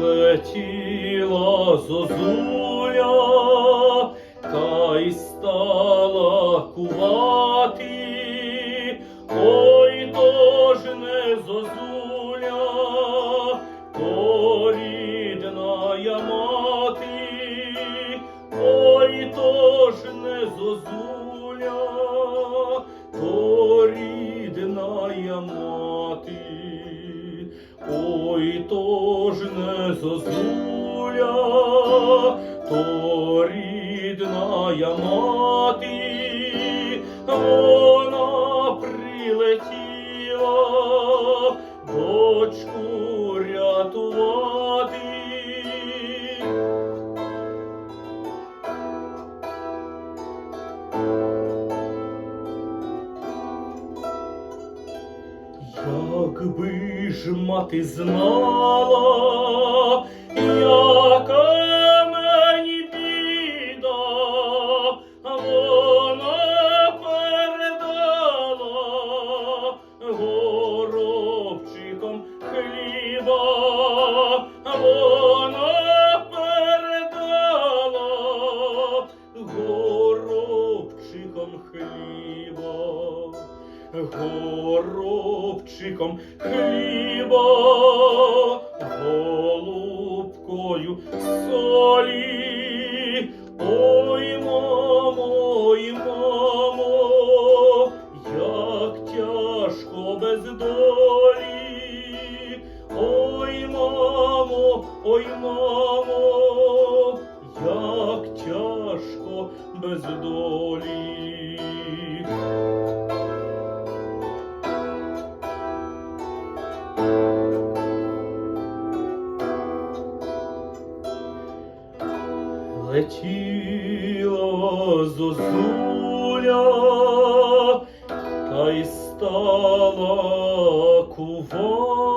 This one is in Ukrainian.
Летіла зозуля, та й стала кувати. Зозуля, то рідна мати, вона прилетіла дочку Якби ж мати знала, яка мені біда, вона передала горобчиком хліба, горобчиком хліба, голубкою солі. Ой, мамо, ой, мамо, як тяжко без долі. Ой, мамо, ой, мамо, як тяжко без долі. Летіла зозуля, та й стала кува.